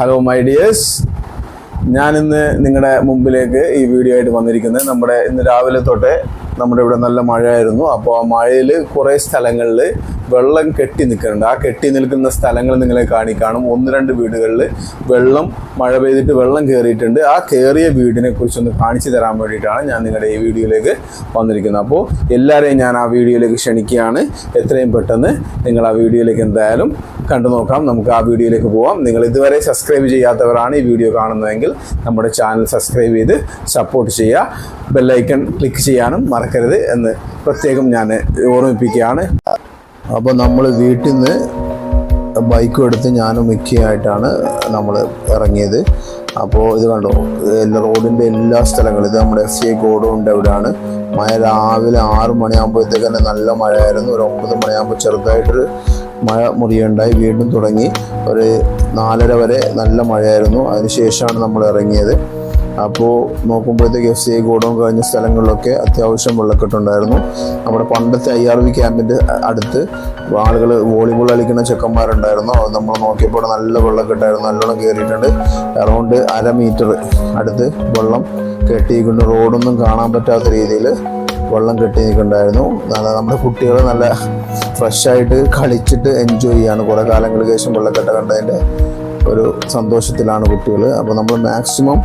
Hello my dears ഞാനിന്ന് നിങ്ങളുടെ മുമ്പിലേക്ക് ഈ വീഡിയോ ആയിട്ട് വന്നിരിക്കുന്നത്. നമ്മുടെ ഇന്ന് രാവിലെ തൊട്ടേ നമ്മുടെ ഇവിടെ നല്ല മഴയായിരുന്നു. അപ്പോൾ ആ മഴയിൽ കുറേ സ്ഥലങ്ങളിൽ വെള്ളം കെട്ടി നിൽക്കുന്നുണ്ട്. ആ കെട്ടി നിൽക്കുന്ന സ്ഥലങ്ങൾ നിങ്ങളെ കാണിക്കാണും ഒന്ന് രണ്ട് വീടുകളിൽ വെള്ളം മഴ പെയ്തിട്ട് വെള്ളം കയറിയിട്ടുണ്ട് ആ കയറിയ വീടിനെ കുറിച്ചൊന്ന് കാണിച്ചു തരാൻ വേണ്ടിയിട്ടാണ് ഞാൻ നിങ്ങളുടെ ഈ വീഡിയോയിലേക്ക് വന്നിരിക്കുന്നത്. അപ്പോൾ എല്ലാവരെയും ഞാൻ ആ വീഡിയോയിലേക്ക് ക്ഷണിക്കുകയാണ്. എത്രയും പെട്ടെന്ന് നിങ്ങൾ ആ വീഡിയോയിലേക്ക് എന്തായാലും കണ്ടു നോക്കാം. നമുക്ക് ആ വീഡിയോയിലേക്ക് പോവാം. നിങ്ങൾ ഇതുവരെ സബ്സ്ക്രൈബ് ചെയ്യാത്തവരാണ് ഈ വീഡിയോ കാണുന്നതെങ്കിൽ നമ്മുടെ ചാനൽ സബ്സ്ക്രൈബ് ചെയ്ത് സപ്പോർട്ട് ചെയ്യുക. ബെല്ലൈക്കൺ ക്ലിക്ക് ചെയ്യാനും മറക്കരുത് എന്ന് പ്രത്യേകം ഞാൻ ഓർമ്മിപ്പിക്കുകയാണ്. അപ്പോൾ നമ്മൾ വീട്ടിൽ നിന്ന് ബൈക്കും എടുത്ത് ഞാനും മിക്കയായിട്ടാണ് നമ്മൾ ഇറങ്ങിയത്. അപ്പോൾ ഇത് കണ്ടോ? റോഡിന്റെ എല്ലാ സ്ഥലങ്ങളും. ഇത് നമ്മുടെ എഫ് സി ഐ ഗോഡൗണിന്റെ അവിടെയാണ് മഴ രാവിലെ ആറ് മണിയാകുമ്പോഴത്തേക്ക് തന്നെ നല്ല മഴയായിരുന്നു. ഒരു ഒമ്പത് മണിയാകുമ്പോൾ ചെറുതായിട്ടൊരു മഴ മുറിയുണ്ടായി. വീണ്ടും തുടങ്ങി. ഒരു നാലര വരെ നല്ല മഴയായിരുന്നു. അതിനുശേഷമാണ് നമ്മൾ ഇറങ്ങിയത്. അപ്പോൾ നോക്കുമ്പോഴത്തേക്ക് എഫ് സി ഐ ഗോഡൗൺ കഴിഞ്ഞ സ്ഥലങ്ങളിലൊക്കെ അത്യാവശ്യം വെള്ളക്കെട്ടുണ്ടായിരുന്നു. നമ്മുടെ പണ്ടത്തെ ഐ ആർ വി ക്യാമ്പിന്റെ അടുത്ത് ആളുകൾ വോളിബോൾ കളിക്കുന്ന ചെക്കന്മാരുണ്ടായിരുന്നു. അത് നമ്മൾ നോക്കിയപ്പോൾ നല്ല വെള്ളക്കെട്ടായിരുന്നു. നല്ലോണം കയറിയിട്ടുണ്ട് അറൗണ്ട് അര മീറ്റർ അടുത്ത് വെള്ളം കെട്ടിയിരിക്കുന്നു. റോഡൊന്നും കാണാൻ പറ്റാത്ത രീതിയിൽ വെള്ളം കെട്ടി നിൽക്കുന്നുണ്ടായിരുന്നു നല്ല നമ്മുടെ കുട്ടികൾ നല്ല ഫ്രഷായിട്ട് കളിച്ചിട്ട് എൻജോയ് ചെയ്യാണ്. കുറേ കാലങ്ങൾക്ക് ശേഷം വെള്ളക്കെട്ട കണ്ടതിന്റെ ഒരു സന്തോഷത്തിലാണ് കുട്ടികൾ അപ്പോൾ നമ്മൾ മാക്സിമം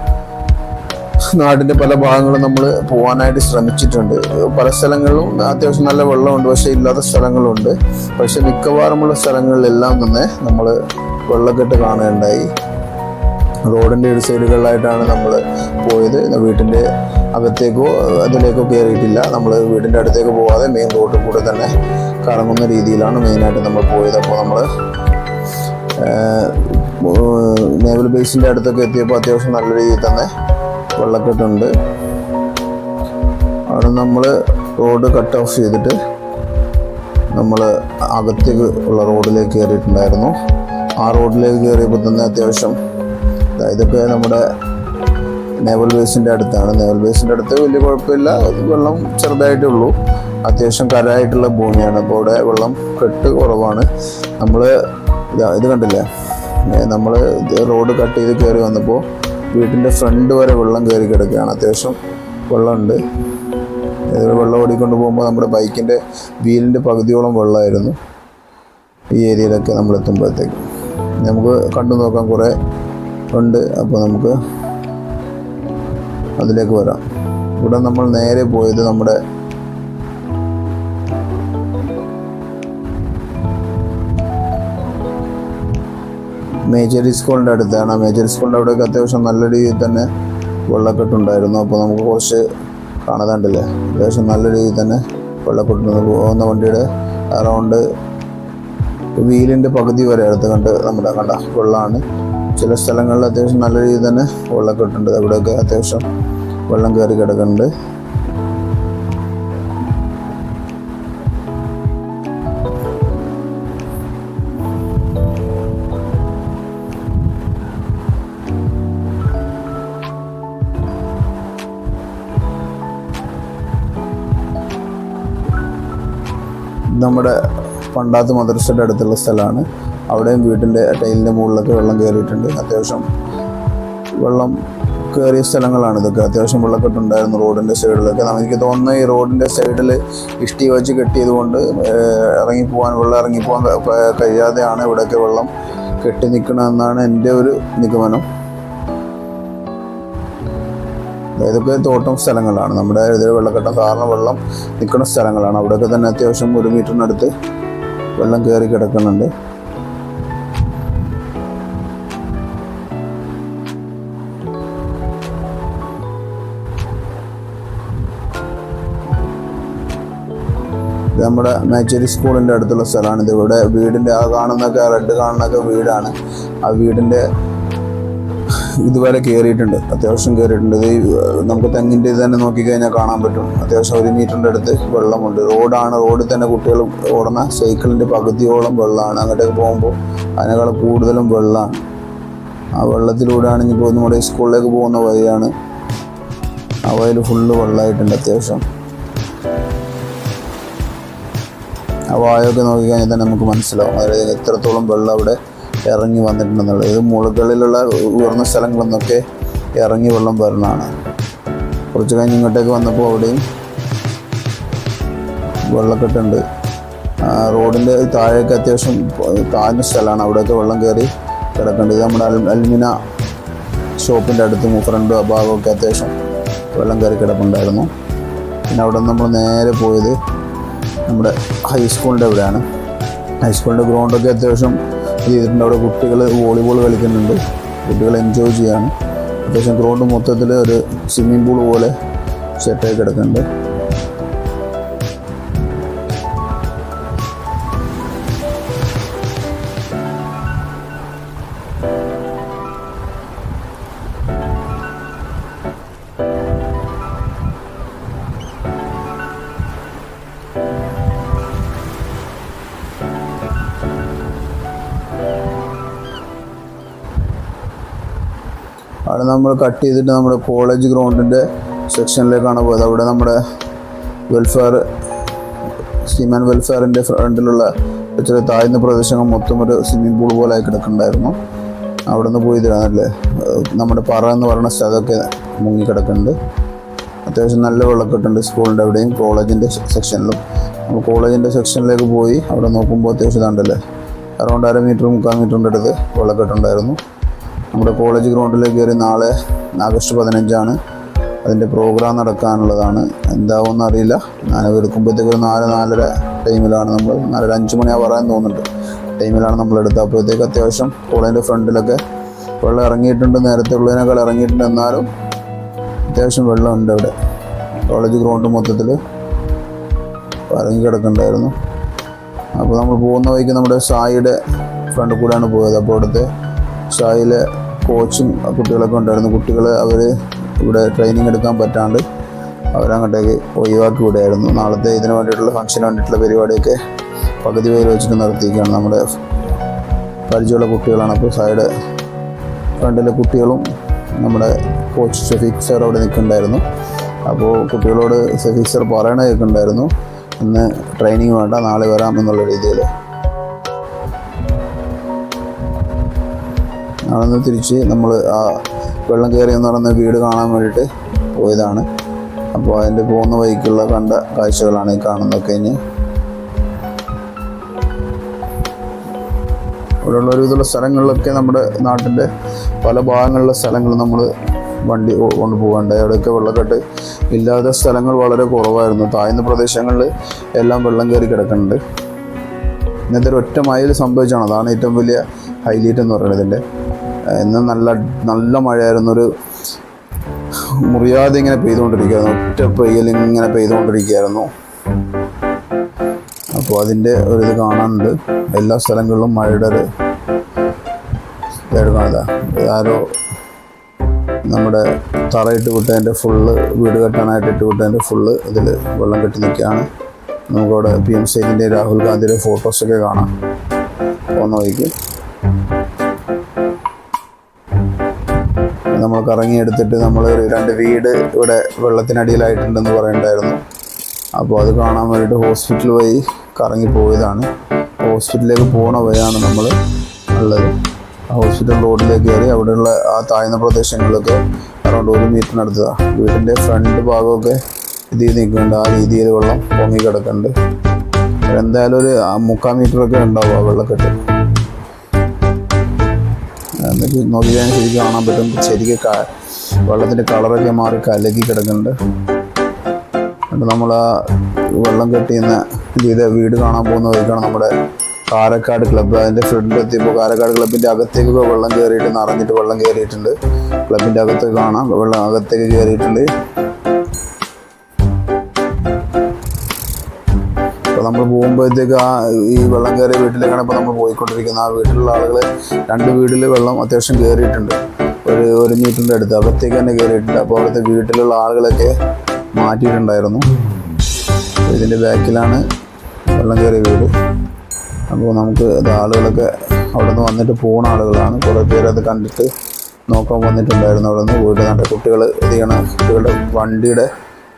നാടിന്റെ പല ഭാഗങ്ങളും നമ്മൾ പോകാനായിട്ട് ശ്രമിച്ചിട്ടുണ്ട്. പല സ്ഥലങ്ങളിലും അത്യാവശ്യം നല്ല വെള്ളമുണ്ട്. പക്ഷേ ഇല്ലാത്ത സ്ഥലങ്ങളുണ്ട്. പക്ഷെ മിക്കവാറുമുള്ള സ്ഥലങ്ങളിലെല്ലാം തന്നെ നമ്മൾ വെള്ളക്കെട്ട് കാണുകയുണ്ടായി. റോഡിന്റെ ഒരു സൈഡുകളിലായിട്ടാണ് നമ്മൾ പോയത്. വീട്ടിന്റെ അകത്തേക്കോ അതിലേക്കോ കയറിയിട്ടില്ല നമ്മൾ വീടിന്റെ അടുത്തേക്ക് പോകാതെ മെയിൻ റോഡിൽ കൂടെ തന്നെ കറങ്ങുന്ന രീതിയിലാണ് മെയിനായിട്ട് നമ്മൾ പോയത്. അപ്പോൾ നമ്മൾ നേവൽ ബേസിന്റെ അടുത്തൊക്കെ എത്തിയപ്പോൾ അത്യാവശ്യം നല്ല രീതിയിൽ തന്നെ വെള്ളക്കെട്ടുണ്ട്. അവിടെ നമ്മൾ റോഡ് കട്ട് ഓഫ് ചെയ്തിട്ട് നമ്മൾ അകത്തേക്ക് ഉള്ള റോഡിലേക്ക് കയറിയിട്ടുണ്ടായിരുന്നു ആ റോഡിലേക്ക് കയറിയപ്പോൾ തന്നെ അത്യാവശ്യം ഇതൊക്കെ നമ്മുടെ നേവൽ ബേസിന്റെ അടുത്താണ്. നേവൽ ബേസിന്റെ അടുത്ത് വലിയ കുഴപ്പമില്ല. വെള്ളം ചെറുതായിട്ടേ ഉള്ളൂ. അത്യാവശ്യം കരായിട്ടുള്ള ഭൂമിയാണ്. അപ്പോൾ അവിടെ വെള്ളം കെട്ട് കുറവാണ്. നമ്മൾ ഇത് കണ്ടില്ലേ? നമ്മൾ റോഡ് കട്ട് ചെയ്ത് കയറി വന്നപ്പോൾ വീട്ടിന്റെ ഫ്രണ്ട് വരെ വെള്ളം കയറി കിടക്കുകയാണ്. അത്യാവശ്യം വെള്ളമുണ്ട്. ഇതുവരെ വെള്ളം ഓടിക്കൊണ്ട് പോകുമ്പോൾ നമ്മുടെ ബൈക്കിന്റെ വീലിന്റെ പകുതിയോളം വെള്ളമായിരുന്നു. ഈ ഏരിയയിലൊക്കെ നമ്മൾ എത്തുമ്പോഴത്തേക്ക്. നമുക്ക് കണ്ടു നോക്കാൻ കുറേ ഉണ്ട്. അപ്പോൾ നമുക്ക് അതിലേക്ക് വരാം. ഇവിടെ നമ്മൾ നേരെ പോയത് നമ്മുടെ മേജർ സ്കൂളിന്റെ അടുത്താണ്. ആ മേജർ സ്കൂളിന്റെ അവിടെയൊക്കെ അത്യാവശ്യം നല്ല രീതിയിൽ തന്നെ വെള്ളക്കെട്ടുണ്ടായിരുന്നു അപ്പോൾ നമുക്ക് കുറച്ച് കാണാതാണ്ടല്ലേ അത്യാവശ്യം നല്ല രീതിയിൽ തന്നെ വെള്ളക്കെട്ടുണ്ട് പോകുന്ന വണ്ടിയുടെ അറൗണ്ട് വീലിന്റെ പകുതി വരെ അടുത്ത് കണ്ട് നമ്മുടെ കണ്ട വെള്ളമാണ്. ചില സ്ഥലങ്ങളിൽ അത്യാവശ്യം നല്ല രീതിയിൽ തന്നെ വെള്ളക്കെട്ടുണ്ട്. അവിടെയൊക്കെ അത്യാവശ്യം വെള്ളം കയറി കിടക്കുന്നുണ്ട്. നമ്മുടെ പണ്ടാത്ത മദ്രസയുടെ അടുത്തുള്ള സ്ഥലമാണ്. അവിടെയും വീട്ടിന്റെ ടൈലിന്റെ മുകളിലൊക്കെ വെള്ളം കയറിയിട്ടുണ്ട്. അത്യാവശ്യം വെള്ളം കയറിയ സ്ഥലങ്ങളാണ് ഇതൊക്കെ. അത്യാവശ്യം വെള്ളക്കെട്ടുണ്ടായിരുന്നു റോഡിന്റെ സൈഡിലൊക്കെ. എനിക്ക് തോന്നുന്നു ഈ റോഡിന്റെ സൈഡിൽ ഇഷ്ടി വെച്ച് കെട്ടിയത് കൊണ്ട് ഇറങ്ങിപ്പോകാൻ വെള്ളം ഇറങ്ങിപ്പോകാൻ ക- കഴിയാതെയാണ് ഇവിടെയൊക്കെ വെള്ളം കെട്ടി നിൽക്കണമെന്നാണ് എന്റെ ഒരു നിഗമനം. ഇതൊക്കെ തോട്ടം സ്ഥലങ്ങളാണ്. നമ്മുടെ ഇതിൽ വെള്ളക്കെട്ടം കാരണം വെള്ളം നിൽക്കുന്ന സ്ഥലങ്ങളാണ്. അവിടെയൊക്കെ തന്നെ അത്യാവശ്യം ഒരു മീറ്ററിനടുത്ത് വെള്ളം കയറി കിടക്കുന്നുണ്ട്. നമ്മുടെ മേച്ചേരി സ്കൂളിന്റെ അടുത്തുള്ള സ്ഥലമാണ്. ഇത് ഇവിടെ വീടിന്റെ ആ കാണുന്നൊക്കെ റെഡ് കാണുന്നൊക്കെ വീടാണ്. ആ വീടിന്റെ ഇതുവരെ കയറിയിട്ടുണ്ട് അത്യാവശ്യം കയറിയിട്ടുണ്ട് ഇത് നമുക്ക് തെങ്ങിന്റെ ഇത് തന്നെ നോക്കിക്കഴിഞ്ഞാൽ കാണാൻ പറ്റും. അത്യാവശ്യം ഒരു മീറ്ററിന്റെ അടുത്ത് വെള്ളമുണ്ട്. റോഡാണ് റോഡിൽ തന്നെ കുട്ടികൾ ഓടുന്ന സൈക്കിളിന്റെ പകുതിയോളം വെള്ളമാണ്. അങ്ങോട്ടേക്ക് പോകുമ്പോൾ അതിനേക്കാൾ കൂടുതലും വെള്ളമാണ്. ആ വെള്ളത്തിലൂടെയാണ് ഇനിയിപ്പോൾ നമ്മുടെ സ്കൂളിലേക്ക് പോകുന്ന വഴിയാണ്. ആ വഴിയിൽ ഫുള്ള് വെള്ളമായിട്ടുണ്ട് അത്യാവശ്യം. ആ വായൊക്കെ നോക്കിക്കഴിഞ്ഞാൽ തന്നെ നമുക്ക് മനസ്സിലാവും. അതായത് എത്രത്തോളം വെള്ളം അവിടെ ഇറങ്ങി വന്നിട്ടുണ്ടെന്നുള്ളത്. ഇത് മുകളിലുള്ള ഉയർന്ന സ്ഥലങ്ങളിൽ നിന്നൊക്കെ ഇറങ്ങി വെള്ളം വരുന്നതാണ് കുറച്ച് കഴിഞ്ഞ് ഇങ്ങോട്ടേക്ക് വന്നപ്പോൾ അവിടെയും വെള്ളക്കെട്ടുണ്ട്. റോഡിന്റെ താഴേക്ക് അത്യാവശ്യം താഴ്ന്ന സ്ഥലമാണ്. അവിടെയൊക്കെ വെള്ളം കയറി കിടക്കേണ്ടത് നമ്മുടെ അൽ അൽമിന ഷോപ്പിന്റെ അടുത്തും ഫ്രണ്ടും ഭാഗമൊക്കെ അത്യാവശ്യം വെള്ളം കയറി കിടപ്പുണ്ടായിരുന്നു. പിന്നെ അവിടെ നിന്ന് നമ്മൾ നേരെ പോയത് നമ്മുടെ ഹൈസ്കൂളിന്റെ അവിടെയാണ്. ഹൈസ്കൂളിന്റെ ഗ്രൗണ്ടൊക്കെ അത്യാവശ്യം ചെയ്തിട്ടുണ്ട് അവിടെ കുട്ടികൾ വോളിബോൾ കളിക്കുന്നുണ്ട്. കുട്ടികൾ എൻജോയ് ചെയ്യാണ്. അത്യാവശ്യം ഗ്രൗണ്ട് മൊത്തത്തിൽ ഒരു സ്വിമ്മിംഗ് പൂൾ പോലെ സെറ്റായി കിടക്കുന്നുണ്ട്. നമ്മൾ കട്ട് ചെയ്തിട്ട് നമ്മുടെ കോളേജ് ഗ്രൗണ്ടിന്റെ സെക്ഷനിലേക്കാണ് പോയത്. അവിടെ നമ്മുടെ വെൽഫെയർ സീമാൻ വെൽഫെയറിന്റെ ഫ്രണ്ടിലുള്ള ഇച്ചിരി താഴ്ന്ന പ്രദേശങ്ങൾ മൊത്തം ഒരു സ്വിമ്മിംഗ് പൂൾ പോലെ കിടക്കുന്നുണ്ടായിരുന്നു. അവിടെ നിന്ന് പോയി തരാനല്ലേ നമ്മുടെ പറ എന്ന് പറയുന്ന സ്ഥലമൊക്കെ മുങ്ങി കിടക്കുന്നുണ്ട് അത്യാവശ്യം നല്ല വെള്ളക്കെട്ടുണ്ട് സ്കൂളിന്റെ അവിടെയും കോളേജിന്റെ സെക്ഷനിലും നമ്മൾ കോളേജിന്റെ സെക്ഷനിലേക്ക് പോയി അവിടെ നോക്കുമ്പോൾ അത്യാവശ്യം ഇതാണ്ടല്ലേ? അറൗണ്ട് അര മീറ്റർ മുക്കാൽ മീറ്ററിന്റെ അടുത്ത് വെള്ളക്കെട്ടുണ്ടായിരുന്നു. നമ്മുടെ കോളേജ് ഗ്രൗണ്ടിലേക്ക് കയറി നാളെ ആഗസ്റ്റ് പതിനഞ്ചാണ്. അതിന്റെ പ്രോഗ്രാം നടക്കാനുള്ളതാണ്. എന്താവും അറിയില്ല. ഞാൻ എടുക്കുമ്പോഴത്തേക്ക് ഒരു നാല് നാലര ടൈമിലാണ് നമ്മൾ നാലര അഞ്ച് മണിയാ പറയാൻ തോന്നുന്നുണ്ട്. ടൈമിലാണ് നമ്മൾ എടുത്തത്. അപ്പോഴത്തേക്ക് അത്യാവശ്യം കോളേജിന്റെ ഫ്രണ്ടിലൊക്കെ വെള്ളം ഇറങ്ങിയിട്ടുണ്ട്. നേരത്തെ ഉള്ളതിനേക്കാൾ ഇറങ്ങിയിട്ടുണ്ട് എന്നാലും അത്യാവശ്യം വെള്ളമുണ്ട് അവിടെ. കോളേജ് ഗ്രൗണ്ട് മൊത്തത്തിൽ ഇറങ്ങി കിടക്കണ്ടായിരുന്നു. അപ്പോൾ നമ്മൾ പോകുന്ന വഴിക്ക് നമ്മുടെ സായിയുടെ ഫ്രണ്ട് കൂടെയാണ് പോയത്. അപ്പോൾ അവിടുത്തെ സായിലെ കോച്ചും കുട്ടികളൊക്കെ ഉണ്ടായിരുന്നു. കുട്ടികൾ അവർ ഇവിടെ ട്രെയിനിങ് എടുക്കാൻ പറ്റാണ്ട് അവരങ്ങോട്ടേക്ക് ഒഴിവാക്കി വിടുകയായിരുന്നു നാളത്തെ ഇതിന് വേണ്ടിയിട്ടുള്ള ഫംഗ്ഷന് വേണ്ടിയിട്ടുള്ള പരിപാടിയൊക്കെ പകുതി പേര് വെച്ചിട്ട് നടത്തിയിരിക്കുകയാണ് നമ്മുടെ പരിചയമുള്ള കുട്ടികളാണ്. അപ്പോൾ സൈഡ് ഫ്രണ്ടിലെ കുട്ടികളും നമ്മുടെ കോച്ച് ഷഫീഖ് സാർ അവിടെ നിൽക്കുന്നുണ്ടായിരുന്നു. അപ്പോൾ കുട്ടികളോട് ഷഫീഖ് സാർ പറയണ കേൾക്കുന്നുണ്ടായിരുന്നു. ഇന്ന് ട്രെയിനിങ് വേണ്ട നാളെ വരാം എന്നുള്ള രീതിയിൽ നിന്ന് തിരിച്ച് നമ്മൾ ആ വെള്ളം കയറി എന്ന് പറയുന്ന വീട് കാണാൻ വേണ്ടിയിട്ട് പോയതാണ്. അപ്പോൾ അതിന്റെ പോകുന്ന വഴിക്കുള്ള കണ്ട കാഴ്ചകളാണ് ഈ കാണുന്നതൊക്കെ ഇനി. ഇവിടെയുള്ള ഒരുവിധമുള്ള സ്ഥലങ്ങളിലൊക്കെ നമ്മുടെ നാട്ടിന്റെ പല ഭാഗങ്ങളിലെ സ്ഥലങ്ങൾ നമ്മൾ വണ്ടി കൊണ്ട് കൊണ്ടുപോകാണ്ടായി അവിടെയൊക്കെ വെള്ളക്കെട്ട് ഇല്ലാത്ത സ്ഥലങ്ങൾ വളരെ കുറവായിരുന്നു. താഴ്ന്ന പ്രദേശങ്ങളിൽ എല്ലാം വെള്ളം കയറി കിടക്കുന്നുണ്ട്. ഇന്നത്തെ ഒരു ഒറ്റ മൈൽ സംഭവിച്ചാണ് അതാണ് ഏറ്റവും വലിയ ഹൈലൈറ്റ് എന്ന് പറയുന്നത് ഇതിന്റെ ഇന്ന് നല്ല നല്ല മഴയായിരുന്നു ഒരു മുറിയാതെ ഇങ്ങനെ പെയ്തുകൊണ്ടിരിക്കുകയായിരുന്നു. ഒറ്റ പെയ്യൽ ഇങ്ങനെ പെയ്തുകൊണ്ടിരിക്കുകയായിരുന്നു. അപ്പോൾ അതിന്റെ ഒരു ഇത് കാണാനുണ്ട്. എല്ലാ സ്ഥലങ്ങളിലും മഴയുടെ ഒരു ഇതാ ആരോ നമ്മുടെ തറയിട്ട് വിട്ടതിന്റെ ഫുള്ള് വീട് കെട്ടാനായിട്ട് ഇട്ട് വിട്ടതിന്റെ ഫുള്ള് ഇതിൽ വെള്ളം കെട്ടി നിൽക്കുകയാണ്. നമുക്കവിടെ പി എം സൈനിന്റെ രാഹുൽ ഗാന്ധിയുടെ ഫോട്ടോസൊക്കെ കാണാം. പോകുന്ന വഴിക്ക്. നമ്മൾ കറങ്ങിയെടുത്തിട്ട് നമ്മൾ രണ്ട് വീട് ഇവിടെ വെള്ളത്തിനടിയിലായിട്ടുണ്ടെന്ന് പറയണ്ടായിരുന്നു. അപ്പോൾ അത് കാണാൻ വേണ്ടിയിട്ട് ഹോസ്പിറ്റൽ വഴി കറങ്ങി പോയതാണ്. ഹോസ്പിറ്റലിലേക്ക് പോണ വഴിയാണ് നമ്മൾ ഉള്ളത്. ഹോസ്പിറ്റൽ റോഡിലേക്ക് കയറി അവിടെയുള്ള ആ താഴ്ന്ന പ്രദേശങ്ങളിലൊക്കെ അറൗണ്ട് ഒരു മീറ്ററിനടുത്തതാണ് വീടിന്റെ ഫ്രണ്ട് ഭാഗമൊക്കെ ഇതിൽ നിൽക്കുന്നുണ്ട്. ആ രീതിയിൽ വെള്ളം പൊങ്ങി കിടക്കുന്നുണ്ട്. എന്തായാലും ഒരു മുക്കാൽ മീറ്ററൊക്കെ ഉണ്ടാവും ആ വെള്ളക്കെട്ട്. എന്നിട്ട് നോക്കിയാൽ ശരിക്കും കാണാൻ പറ്റും. ശരിക്കും വെള്ളത്തിന്റെ കളറൊക്കെ മാറി കലക്കി കിടക്കുന്നുണ്ട്. എന്നിട്ട് നമ്മൾ വെള്ളം കെട്ടിയുന്ന ചെയ്ത വീട് കാണാൻ പോകുന്ന വഴിക്കാണ് നമ്മുടെ കാരക്കാട് ക്ലബ്ബ് അതിന്റെ ഫ്രണ്ട് എത്തിയപ്പോൾ കാരക്കാട് ക്ലബിന്റെ അകത്തേക്ക് വെള്ളം കയറിയിട്ട് നിറഞ്ഞിട്ട് വെള്ളം കയറിയിട്ടുണ്ട് ക്ലബിന്റെ അകത്തേക്ക് കാണാം. വെള്ളം അകത്തേക്ക് കയറിയിട്ടുണ്ട് നമ്മൾ പോകുമ്പോഴത്തേക്ക് ആ ഈ വെള്ളം കയറിയ വീട്ടിലേക്കാണ് ഇപ്പോൾ നമ്മൾ പോയിക്കൊണ്ടിരിക്കുന്നത്. ആ വീട്ടിലുള്ള ആളുകൾ രണ്ട് വീട്ടിൽ വെള്ളം അത്യാവശ്യം കയറിയിട്ടുണ്ട്. ഒരു ഒരു മീറ്ററിന്റെ അടുത്ത്. അകത്തേക്ക് തന്നെ കയറിയിട്ടുണ്ട്. അപ്പോൾ അവിടുത്തെ വീട്ടിലുള്ള ആളുകളൊക്കെ മാറ്റിയിട്ടുണ്ടായിരുന്നു. ഇതിന്റെ ബാക്കിലാണ് വെള്ളം കയറിയ വീട്. അപ്പോൾ നമുക്ക് അത് ആളുകളൊക്കെ അവിടെ നിന്ന് വന്നിട്ട് പോകുന്ന ആളുകളാണ്. കുറേ പേര് അത് കണ്ടിട്ട് നോക്കാൻ വന്നിട്ടുണ്ടായിരുന്നു അവിടെ നിന്ന് വീട്ടിൽ നല്ല കുട്ടികൾ ഇത് ചെയ്യണം കുട്ടികളുടെ വണ്ടിയുടെ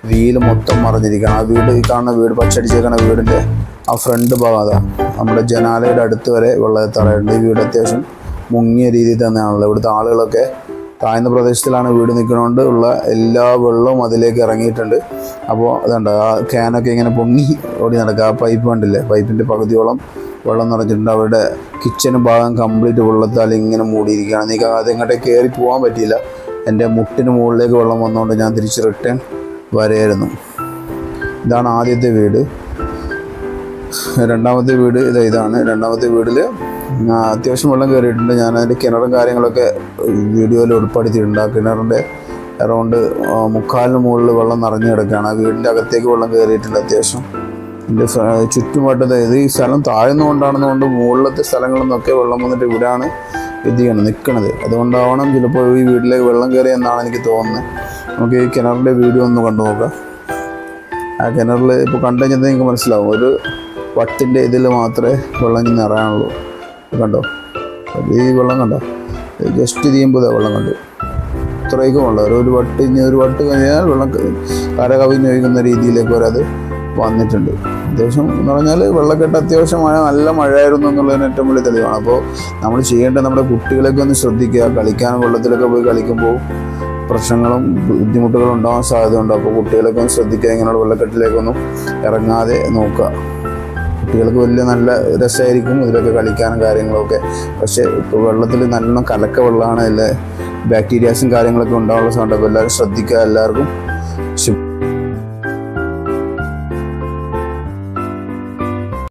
വീൽ മൊത്തം മറിഞ്ഞിരിക്കുകയാണ്. ആ വീട് ഈ കാണുന്ന വീട് പച്ചടിച്ചേക്കണ വീടിന്റെ ആ ഫ്രണ്ട് ഭാഗം നമ്മുടെ ജനാലയുടെ അടുത്ത് വരെ വെള്ളത്തറയുണ്ട് ഈ വീട് അത്യാവശ്യം മുങ്ങിയ രീതിയിൽ തന്നെയാണല്ലോ ഇവിടുത്തെ ആളുകളൊക്കെ താഴ്ന്ന പ്രദേശത്തിലാണ് വീട് നിൽക്കുന്നതുകൊണ്ട് ഉള്ള എല്ലാ വെള്ളവും അതിലേക്ക് ഇറങ്ങിയിട്ടുണ്ട്. അപ്പോൾ അതുണ്ട് ആ ക്യാനൊക്കെ ഇങ്ങനെ പൊങ്ങി ഓടി നടക്കുക. ആ പൈപ്പ് കണ്ടില്ലേ? പൈപ്പിന്റെ പകുതിയോളം വെള്ളം നിറഞ്ഞിട്ടുണ്ട്. അവരുടെ കിച്ചന് ഭാഗം കംപ്ലീറ്റ് വെള്ളത്താൽ ഇങ്ങനെ മൂടിയിരിക്കുകയാണ്. എനിക്ക് അതെങ്ങോട്ടേ കയറി പോകാൻ പറ്റിയില്ല. എന്റെ മുട്ടിന് മുകളിലേക്ക് വെള്ളം വന്നുകൊണ്ട് ഞാൻ തിരിച്ച് റിട്ടേൺ വരെയായിരുന്നു ഇതാണ് ആദ്യത്തെ വീട്. രണ്ടാമത്തെ വീട് ഇത് ഇതാണ്. രണ്ടാമത്തെ വീട്ടിൽ അത്യാവശ്യം വെള്ളം കയറിയിട്ടുണ്ട്. ഞാൻ അതിന്റെ കിണറും കാര്യങ്ങളൊക്കെ വീഡിയോയിൽ ഉൾപ്പെടുത്തിയിട്ടുണ്ട്. ആ കിണറിന്റെ അറൗണ്ട് മുക്കാലിന് മുകളിൽ വെള്ളം നിറഞ്ഞു കിടക്കുകയാണ്. ആ വീടിന്റെ അകത്തേക്ക് വെള്ളം കയറിയിട്ടുണ്ട് അത്യാവശ്യം. എന്റെ ചുറ്റുമായിട്ട് ഇത് ഈ സ്ഥലം താഴ്ന്നുകൊണ്ടാണെന്നുകൊണ്ട് മുകളിലത്തെ സ്ഥലങ്ങളിൽ വെള്ളം വന്നിട്ട് ഇവിടെയാണ് ഇത് ചെയ്യണം നിൽക്കുന്നത് അതുകൊണ്ടാവണം ചിലപ്പോൾ ഈ വീട്ടിലേക്ക് വെള്ളം കയറിയെന്നാണ് എനിക്ക് തോന്നുന്നത്. നമുക്ക് ഈ കിണറിന്റെ വീഡിയോ ഒന്ന് കണ്ടു നോക്കാം. ആ കിണറിൽ ഇപ്പോൾ കണ്ടു കഴിഞ്ഞാൽ നിങ്ങൾക്ക് മനസ്സിലാവും. ഒരു വട്ടിന്റെ ഇതിൽ മാത്രമേ വെള്ളം നിറയാനുള്ളൂ. കണ്ടോ? ഈ വെള്ളം കണ്ടോ? ജസ്റ്റ് ചെയ്യുമ്പോൾ വെള്ളം കണ്ടു. ഇത്രയൊക്കെ വെള്ളം. ഒരു വട്ട് ഇനി ഒരു വട്ട് കഴിഞ്ഞാൽ വെള്ളം കര കവിഞ്ഞ് കവിഞ്ഞൊഴുകുന്ന രീതിയിലേക്ക് വരെ അത് വന്നിട്ടുണ്ട്. അത്യാവശ്യം എന്ന് പറഞ്ഞാൽ വെള്ളക്കെട്ട് അത്യാവശ്യം മഴ നല്ല മഴയായിരുന്നു എന്നുള്ളതിന് ഏറ്റവും വലിയ തെളിവാണ്. അപ്പോൾ നമ്മൾ ചെയ്യേണ്ടത് നമ്മുടെ കുട്ടികളൊക്കെ ഒന്ന് ശ്രദ്ധിക്കുക. കളിക്കാൻ വെള്ളത്തിലൊക്കെ പോയി കളിക്കുമ്പോൾ പ്രശ്നങ്ങളും ബുദ്ധിമുട്ടുകളും ഉണ്ടാകാൻ സാധ്യതയുണ്ട്. അപ്പോൾ കുട്ടികളൊക്കെ ഒന്ന് ശ്രദ്ധിക്കുക. ഇങ്ങനെയുള്ള വെള്ളക്കെട്ടിലേക്കൊന്നും ഇറങ്ങാതെ നോക്കുക. കുട്ടികൾക്ക് വലിയ നല്ല രസമായിരിക്കും ഇതിലൊക്കെ കളിക്കാനും കാര്യങ്ങളൊക്കെ. പക്ഷേ ഇപ്പോൾ വെള്ളത്തിൽ നല്ലോണം കലക്ക വെള്ളമാണ്. അതിൽ ബാക്ടീരിയാസും കാര്യങ്ങളൊക്കെ ഉണ്ടാവാനുള്ള സാധനം അപ്പോൾ എല്ലാവരും ശ്രദ്ധിക്കുക. എല്ലാവർക്കും